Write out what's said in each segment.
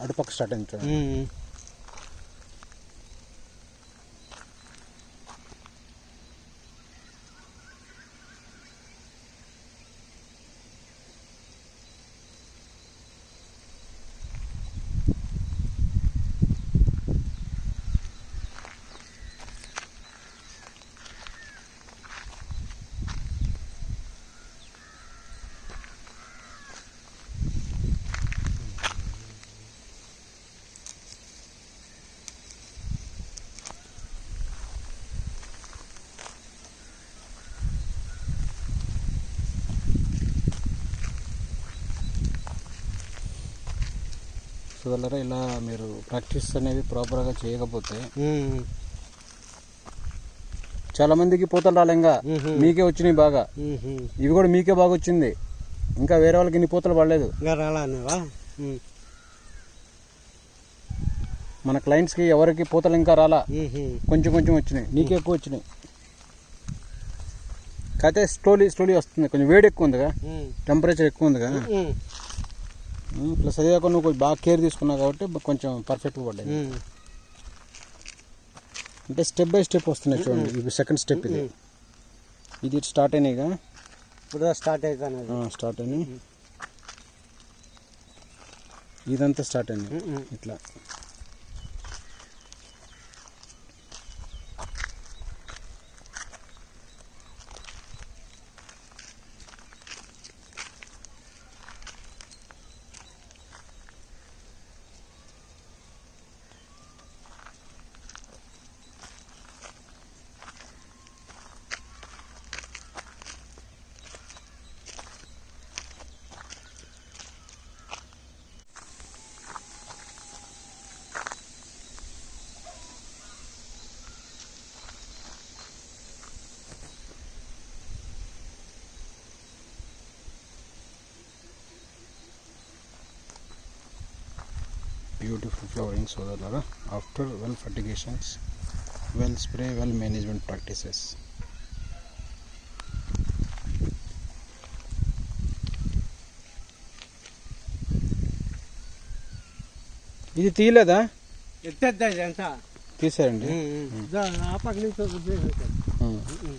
అటుపక్క స్టార్ట్ అయింది సోదరులారా ఇలా మీరు ప్రాక్టీస్ అనేది ప్రాపర్గా చేయకపోతే. చాలా మందికి పూతలు రాలే ఇంకా. మీకే వచ్చినాయి బాగా. ఇవి కూడా మీకే బాగా వచ్చింది ఇంకా వేరే వాళ్ళకి ఇన్ని పూతలు పడలేదు. మన క్లయింట్స్కి ఎవరికి పూతలు ఇంకా రాలా. కొంచెం కొంచెం వచ్చినాయి నీకే ఎక్కువ వచ్చినాయి కాకపోతే స్లోలీ స్లోలీ వస్తుంది కొంచెం వేడి ఎక్కువ ఉందిగా. టెంపరేచర్ ఎక్కువ ఉందిగా. ప్లస్ అదే కాకుండా నువ్వు కొంచెం బాగా కేర్ తీసుకున్నావు కాబట్టి కొంచెం పర్ఫెక్ట్గా పడ్డాయి. అంటే స్టెప్ బై స్టెప్ వస్తున్నాయి చూడండి. ఇది. సెకండ్ స్టెప్ ఇది ఇది స్టార్ట్ అయినాయిగా ఇప్పుడు స్టార్ట్ అవుతాను స్టార్ట్ అయినాయి. ఇదంతా స్టార్ట్ అయినాయి. ఇట్లా. బ్యూటిఫుల్ ఫ్లవరింగ్ సోదరులారా after well fertigations well spray well management practices ఇది తీయలేదా? ఎత్తేద్దా ఇదంతా. తీసారండి? దా, ఆ పక్క నుంచి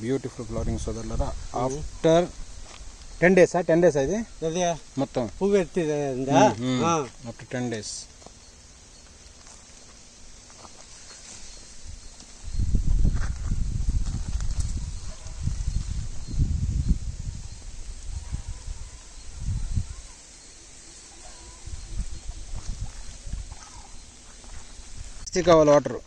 బ్యూటిఫుల్ ఫ్లవరింగ్ సోదరులారా ఆఫ్టర్ టెన్ డేసా టెన్ డేస్ అది అదే మొత్తం పువ్వు ఎత్తిందా ఆఫ్టర్ టెన్ డేస్ కావాలి వాటర్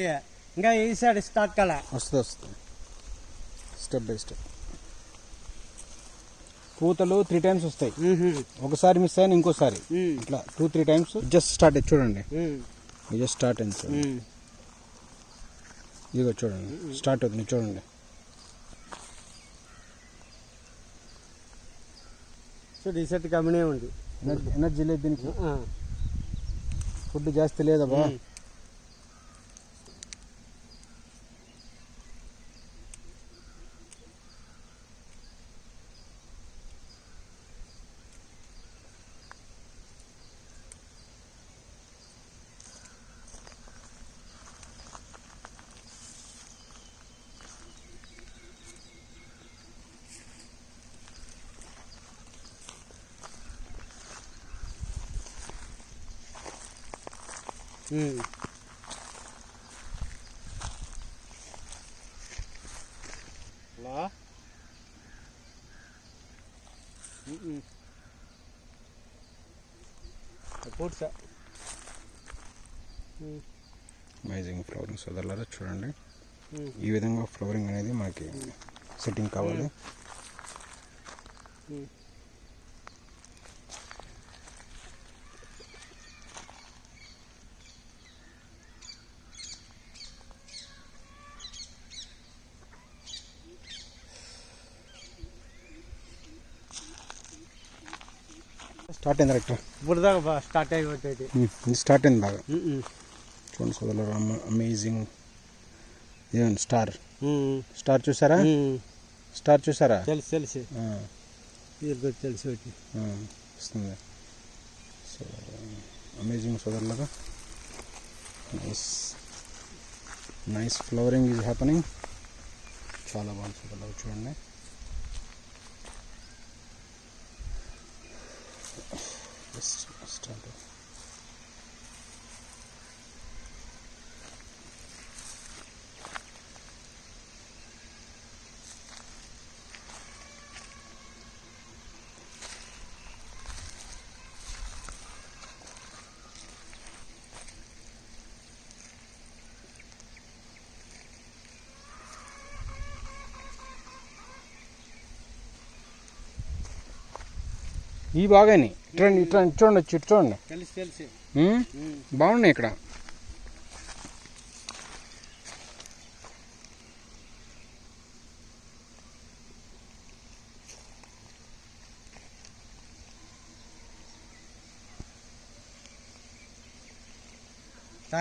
ఇంకా ఈ సైడ్ స్టార్ట్ కలా. వస్తుంది వస్తుంది. స్టెప్ బై స్టెప్ పూతలు త్రీ టైమ్స్ వస్తాయి. ఒకసారి మిస్ అయిన ఇంకోసారి. ఇట్లా two three times just start చూడండి. జస్ట్ స్టార్ట్ అయింది చూడండి. ఇదిగో చూడండి. స్టార్ట్ అవుతుంది చూడండి. చూడు ఈ సెట్ కమ్మినే ఉంది. ఎనర్జీ లేదు దీనికి. ఫుడ్ జాస్తి లేదబ్బా. అలా ఉమ్. పూడ్చా ఉమ్. అమేజింగ్ ఫ్లవరింగ్ సోదరులారా చూడండి. ఈ విధంగా ఫ్లవరింగ్ అనేది మనకి సెట్టింగ్ కావాలి. స్టార్ట్ అయింది కరెక్ట్? ఇప్పుడు దాకా స్టార్ట్ అయిపోతుంది. ఇది స్టార్ట్ అయింది బాగా. చూడండి సోదరులారా అమేజింగ్. ఇదేంటి స్టార్. స్టార్ చూసారా. స్టార్ చూసారా? తెలుసు తెలుసు. తెలుసు వస్తుంది. సో అమేజింగ్ సోదరులారా. Nice nice flowering is happening చాలా బాగుంది సోదరులారా చూడండి. స్టార్ట్ ఈ బాగానే ఇట్లా ఇట్లా ఇటు చూడండి వచ్చి చూడండి. తెలుసు. బాగున్నాయి ఇక్కడ.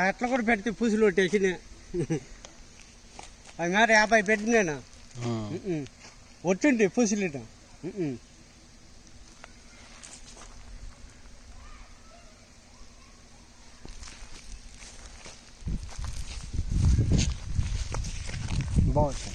అట్లా కూడా పెడితే పూసులు కొట్టేసిన. అది మరి యాభై పెట్టినాను ఒట్టుండి పూసులు బాగుంది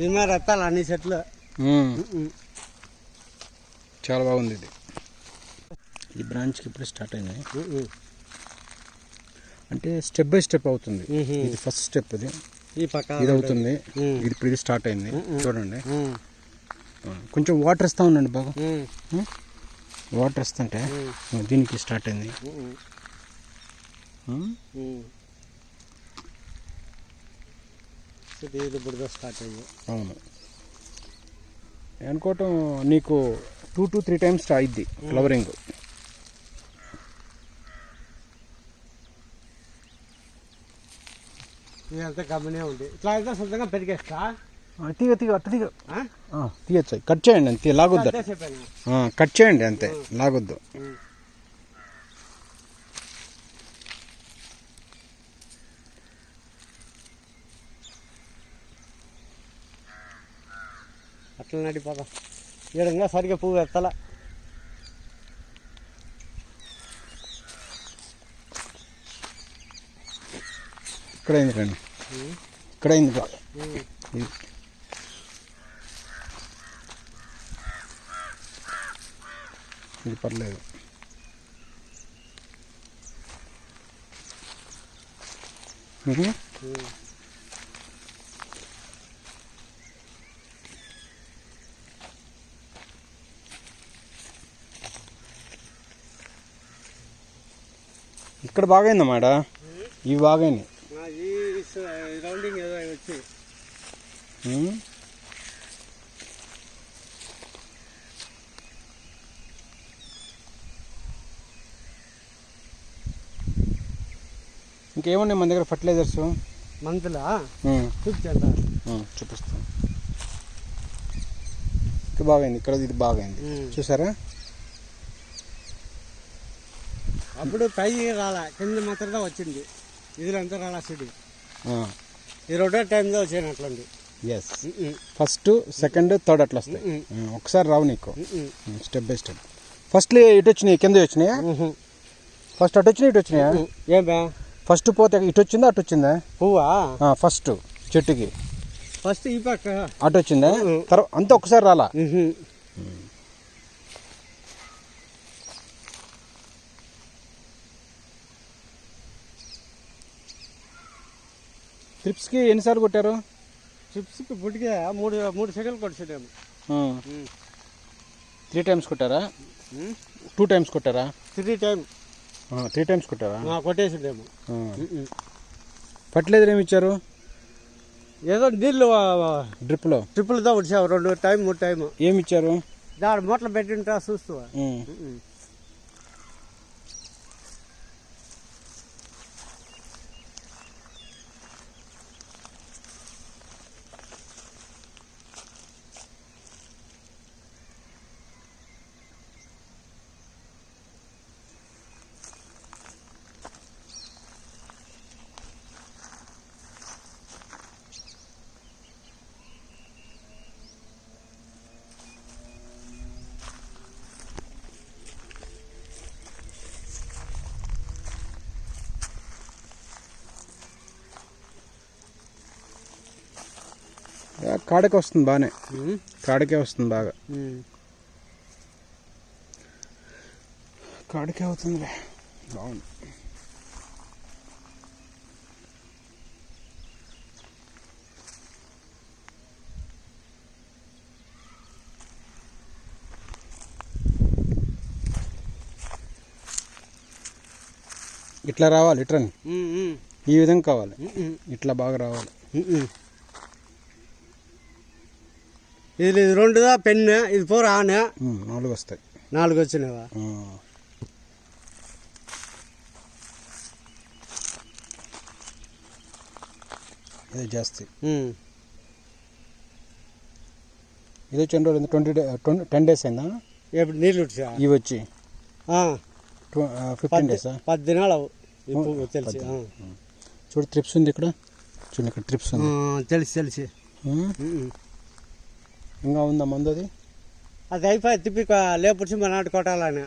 ఇది మరి ఎత్తాలి అన్ని చెట్లు. చాలా బాగుంది ఇది. ఈ బ్రాంచ్కి ఇప్పుడు స్టార్ట్ అయింది ఉమ్. అంటే స్టెప్ బై స్టెప్ అవుతుంది. ఇది ఫస్ట్ స్టెప్ ఇది ఈ పక్క ఇది అవుతుంది. ఇది ఇప్పుడు ఇది స్టార్ట్ అయింది. చూడండి. కొంచెం వాటర్ ఇస్తా ఉండండి బాగా. వాటర్ ఇస్తుంటే. దీనికి స్టార్ట్ అయింది. స్టార్ట్ అయ్యి అవును. అనుకోవటం నీకు టూ టు త్రీ టైమ్స్ అయింది ఫ్లవరింగ్ ఇదంతా గమనే ఉంది ఇట్లా అయితే సొంతంగా పెరిగేస్తా? తీగ తీగ అట్ట తీగ. తీయచ్చు కట్ చేయండి అంతే లాగొద్దు. కట్ చేయండి అంతే లాగొద్దు. అట్లా నడిపోదా ఈడంగా సరిగ్గా పువ్వు ఎత్తల. ఇక్కడ అయింది రండి ఇక్కడ అయింది ఇది. పర్లేదు. ఇక్కడ బాగైందా మేడ? ఇవి బాగైనాయి ఈ రౌండింగ్ ఏదో వచ్చి మ్మ్. ఇంకేమున్నాయి మన దగ్గర ఫర్టిలైజర్స్ మందులా? మ్మ్. చూపించండి మ్మ్, చూపిస్తాను ఇది బాగైంది ఇక్కడ ఇది బాగైంది. చూసారా? అప్పుడు పై రాలా కింద మాత్రమే వచ్చింది. ఇదిలంతా రాలా చెడి. ఆ, ఈ రెండో టైంలో వచ్చాను అట్లండి ఎస్ ఫస్ట్ సెకండ్ థర్డ్ అట్లా వస్తాయి. ఉమ్, ఒకసారి రావు నీకు. స్టెప్ బై స్టెప్ ఫస్ట్ ఇటు వచ్చినాయి కింద వచ్చినాయా? ఫస్ట్ అటు వచ్చినాయి ఇటు వచ్చినాయా? ఏం బా? ఫస్ట్ పోతే ఇటు వచ్చిందా అటు వచ్చిందా? పువ్వా? ఫస్ట్ చెట్టుకి. ఫస్ట్ ఈ పక్క. అటు వచ్చిందా? తర్వాత అంతా ఒకసారి రాలా? ట్రిప్స్కి ఎన్నిసార్లు కొట్టారు? చిప్స్కి పుట్టికే మూడు మూడు సెకండ్లు కొట్టిండేమో త్రీ టైమ్స్ కొట్టారా? టూ టైమ్స్ కొట్టారా? త్రీ టైం త్రీ టైమ్స్ కొట్టారా? కొట్టేసిండేమో ఫర్టిలైజర్ ఏమి ఇచ్చారు? ఏదో నీళ్ళు డ్రిప్లో ట్రిపుల్తో వచ్చావు రెండు టైం మూడు టైం ఏమి ఇచ్చారు? దాని మూటలు పెట్టింటా చూస్తూ. కాడకే వస్తుంది బాగానే కాడకే వస్తుంది బాగా. కాడకే అవుతుందిలే. బాగుంది. ఇట్లా రావాలి ఇట్రని? ఈ విధంగా కావాలి. ఇట్లా బాగా రావాలి. ఇది ఇది రెండుదా పెన్ను ఇది పోరు ఆనే? నాలుగు వస్తాయి నాలుగు వచ్చినావా. ఇదే జాస్తి. ఇది వచ్చి ఎన్ని రోజులు twenty day twenty ten days అయిందా? ఎప్పుడు నీళ్ళు వచ్చా ఇవి వచ్చి. ఫిఫ్టీన్ డేసా? పది దినాలు తెలిసి. చూడు ట్రిప్స్ ఉంది ఇక్కడ. చూడు ఇక్కడ ట్రిప్స్ ఉంది. తెలిసి తెలిసి. ఇంకా ఉందా మందు అది? అది అయిపోయి తిప్పి లేపుచ్చి మన నాటు కొట్టాలని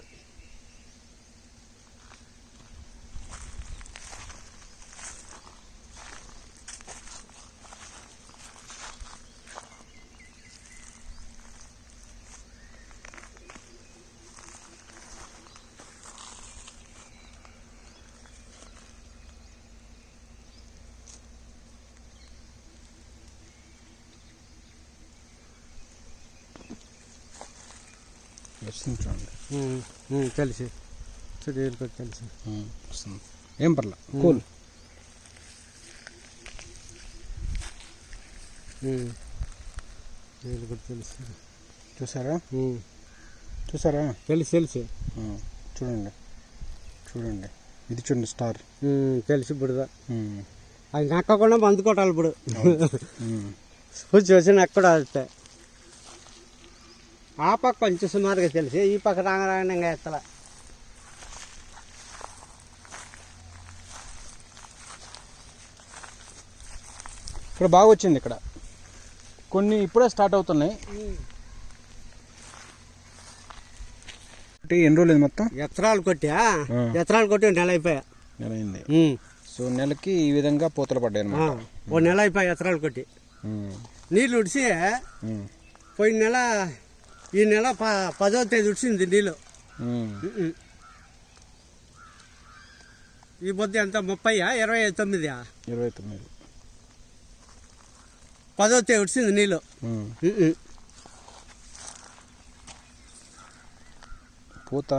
వస్తుంది తెలిసి చూడు ఉమ్, వస్తుంది. ఏం పర్లా కూల్. తెలుసు చూసారా? చూసారా? తెలిసి తెలిసి చూడండి. చూడండి. ఇది చూడండి స్టార్. తెలిసి బుడద. అది నక్కకుండా బందు కొట్టాలి ఇప్పుడు. ఉమ్. వచ్చి వచ్చి నక్క కూడా వెళ్తాయి ఆ పక్క కొంచెం సుమారుగా తెలిసి ఈ పక్క రాంగ రాంగ ఇంకా ఎత్తల. ఇక్కడ బాగా వచ్చింది ఇక్కడ. కొన్ని ఇప్పుడే స్టార్ట్ అవుతున్నాయి. ఎన్ని రోజులు మొత్తం? ఎత్తరాలు కొట్టా. ఎత్తరాలు కొట్టి నెల అయిపోయా. నెల అయింది. సో నెలకి ఈ విధంగా పూతలు పడ్డాయి అనమాట ఓ నెల అయిపోయా ఎత్తరాలు కొట్టి. నీళ్ళు ఉడిసి పోయిన నెల ఈ నెల ప పదో తేదీ ఉడిసింది నీళ్ళు. ఈ పొద్దు ఎంత? ముప్పై ఇరవై తొమ్మిది ఇరవై తొమ్మిది. పదో తేదీ ఉడిసింది నీళ్ళు. పూత.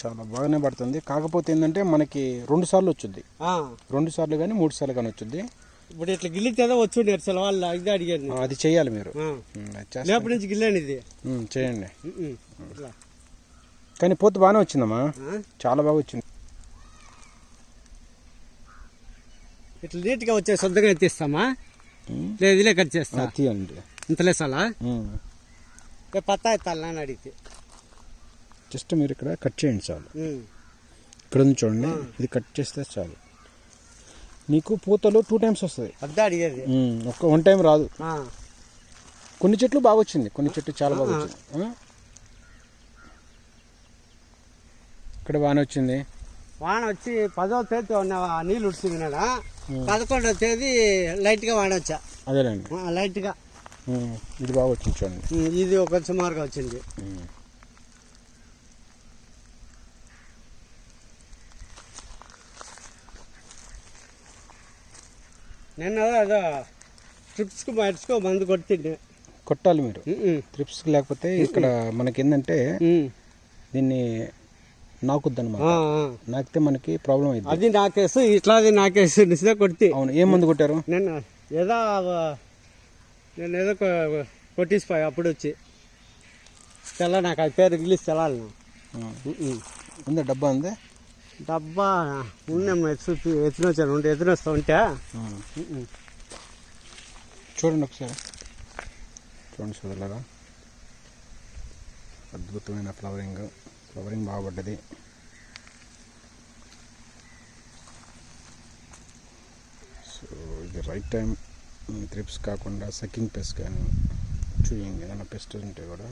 చాలా బాగానే పడుతుంది. కాకపోతే ఏంటంటే మనకి రెండు సార్లు వచ్చుద్ది ఆ, రెండు సార్లు కానీ మూడు సార్లు కానీ వచ్చుద్ది ఇప్పుడు ఇట్లా గిల్లితేదో వచ్చి నేర్చలు వాళ్ళు ఇది అడిగాను ఆ, అది చేయాలి మీరు. లేపటి నుంచి గిల్లాను ఇది. చేయండి. కానీ పూత బాగానే వచ్చిందమ్మా? చాలా బాగా వచ్చింది. ఇట్లా నీట్గా వచ్చే శుద్ధంగా ఎత్తిస్తామా లేదు ఇదిలే కట్ చేస్తా. తీయండి. ఇంతలే సలా ఉమ్. పత్తా ఎత్తాలా అని అడిగితే. జస్ట్ మీరు ఇక్కడ కట్ చేయండి చాలు. ఇక్కడ ఉంది చూడండి. ఇది కట్ చేస్తే చాలు. నీకు పూతలు టూ టైమ్స్ వస్తుంది. ఒక్క వన్ టైం రాదు. కొన్ని చెట్లు బాగా వచ్చింది కొన్ని చెట్లు చాలా బాగా వచ్చింది? ఇక్కడ బాగానే వచ్చింది వాన వచ్చి పదో తేదీ ఉన్న నీళ్ళు ఉడిచింది నాడ పదకొండవ తేదీ లైట్గా వాన వచ్చా అదేలేండి. ఆ, లైట్గా. ఇది బాగా వచ్చింది చూడండి ఇది ఒక సుమారుగా వచ్చింది. నిన్న అదో ట్రిప్స్కి మట్స్కో మందు కొట్టింది. కొట్టాలి మీరు. ట్రిప్స్ లేకపోతే ఇక్కడ మనకి ఏంటంటే. దీన్ని నాకుద్దనమాట. నాకితే మనకి ప్రాబ్లం అయింది అది నాకేసు ఇట్లాది నాకేసు నిసిదే కొట్టి. అవును ఏం మందు కొట్టారు? నిన్న ఏదో నేను ఏదో కొట్టిసిపోయా అప్పుడు వచ్చి. తెల్ల నాకు అది పేరు ఇంగ్లీష్ తెలాలి. ఉందా డబ్బా ఉందా డబ్బా ఉన్నాం ఎత్తు ఎత్తునొచ్చాను. ఉంటే ఎత్తునొస్తా ఉంటే. చూడండి ఒకసారి. చూడండి సోదరులారా. అద్భుతమైన ఫ్లవరింగ్. ఫ్లవరింగ్ బాగా పడ్డది సో ఇది రైట్ టైం. త్రిప్స్ కాకుండా సకింగ్ పెస్ట్ కానీ చూయింగ్ ఏదైనా పెస్ట్ ఉంటే కూడా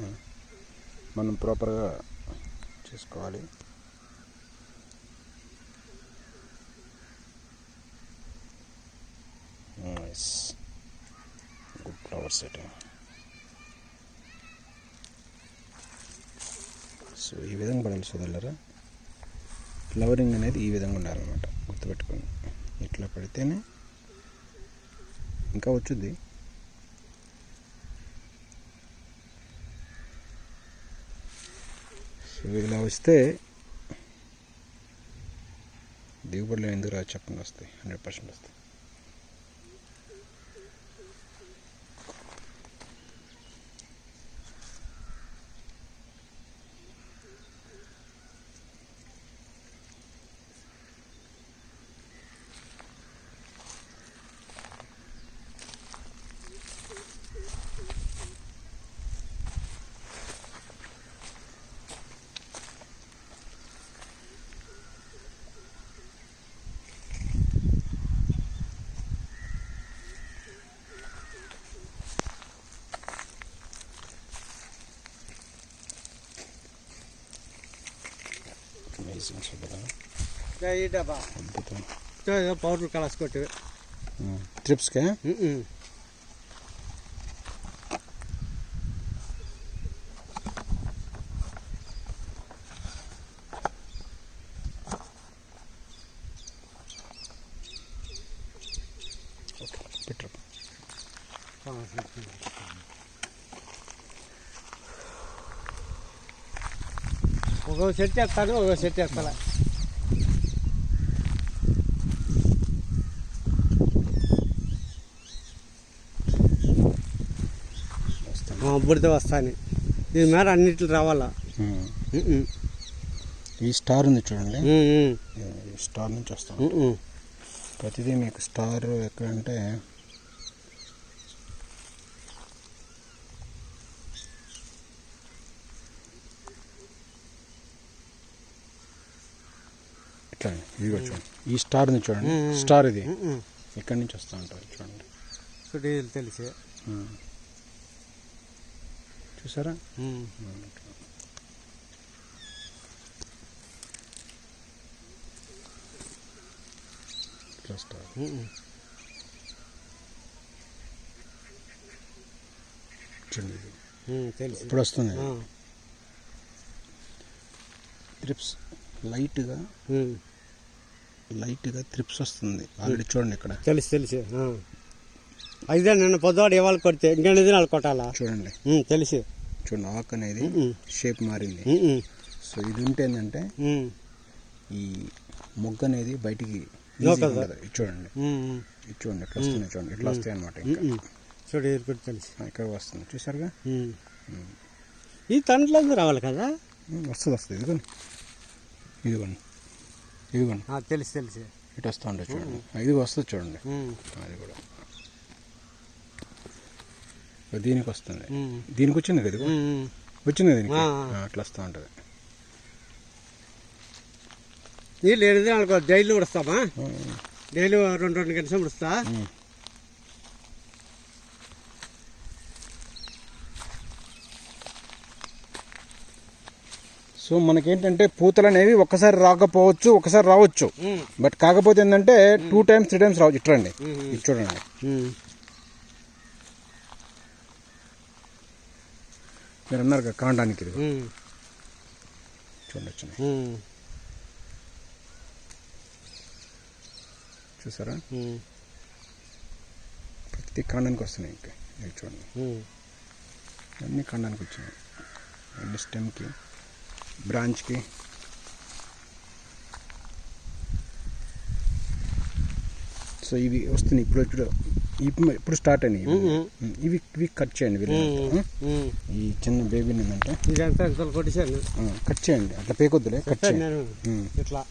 మనం ప్రాపర్గా చేసుకోవాలి. Nice good flower set so ఈ విధంగా పడాలి సోదరులరా. ఫ్లవరింగ్ అనేది ఈ విధంగా ఉండాలన్నమాట. గుర్తుపెట్టుకోండి. ఇట్లా పెడితేనే ఇంకా వచ్చుద్ది. సో ఇలా వస్తే దిగుబడులు ఎందుకు రాదు చెప్పండి వస్తాయి. హండ్రెడ్ పర్సెంట్ వస్తాయి. అమేజింగ్ సోదరా ఈ డబ్బా అద్భుతం ఏదో పౌడర్ కలసి కొట్టి ట్రిప్స్కే సెట్ వేస్తాను ఒక సెట్ వస్తాను బుడితే వస్తాను. ఇది మేర అన్నిట్లు రావాలా? ఈ స్టార్ ఉంది చూడండి. ఈ స్టార్ నుంచి వస్తాం. ఉమ్, ఉమ్. ప్రతిదీ మీకు స్టార్ ఎక్కడంటే ఇట్లా ఇది కూడా చూడండి. ఈ స్టార్ ఉంది చూడండి. స్టార్ ఇది. ఇక్కడి నుంచి వస్తూ ఉంటుంది చూడండి. చూడు ఇది తెలిసి. చూసారా? స్టార్. చూడండి ఇప్పుడు వస్తుంది? ఆ, త్రిప్స్ లైట్గా. లైట్గా త్రిప్స్ వస్తుంది. ఆల్రెడీ చూడండి ఇక్కడ. తెలుసు తెలుసు. అయితే నిన్న పొద్దువాడు ఇవాళ కొడితే ఇంకెన్ని దినాలు కొట్టాలా? చూడండి. తెలుసు. చూడండి ఆకు అనేది షేప్ మారింది. సో ఇది ఉంటే ఏంటంటే ఈ మొగ్గ అనేది బయటికి. ఇది చూడండి. ఇది చూడండి ఇట్లా వస్తుంది చూడండి. ఇట్లా వస్తాయి అనమాట. చూడు ఇది తెలుసు. ఇక్కడ వస్తుంది. చూసారుగా. ఈ తండ్రులందరూ రావాలి కదా? వస్తుంది వస్తుంది. ఇదిగోండి. ఇదిగోండి. ఇదిగోండి. తెలుసు తెలుసు. ఇటు వస్తూ ఉంటుంది చూడండి. ఇది వస్తుంది చూడండి. అది కూడా. దీనికి వస్తుంది. దీనికి వచ్చింది కదా. వచ్చింది దీనికి? అట్లా వస్తూ ఉంటుంది. నీళ్ళు ఏడు జైలు కూడా వస్తామా డైలీ రెండు రెండు గంటలు ముడుస్తా సో మనకేంటంటే పూతలు అనేవి ఒక్కసారి రాకపోవచ్చు ఒకసారి రావచ్చు. బట్ కాకపోతే ఏంటంటే టూ టైమ్స్ త్రీ టైమ్స్ రావచ్చు. ఇట్రండి. ఇది చూడండి. మీరు అన్నారు కదా కాండానికి ఇది. వచ్చినాయి ఉమ్. చూసారా. ప్రతి కాండానికి వస్తున్నాయి ఇంకా. చూడండి. అన్ని కాండానికి వచ్చినాయి. అన్ని స్టెమ్కి. బ్రాంచ్కి. సో ఇవి వస్తున్నాయి. ఇప్పుడు ఇప్పుడు ఇప్పుడు ఇప్పుడు స్టార్ట్ అయినాయి ఇవి. ఇవి కట్ చేయండి వీళ్ళు. ఈ చిన్న బేబీని ఏంటంటే కట్ చేయండి. అట్లా పేకొద్దులే కట్ చేయండి. ఇట్లా.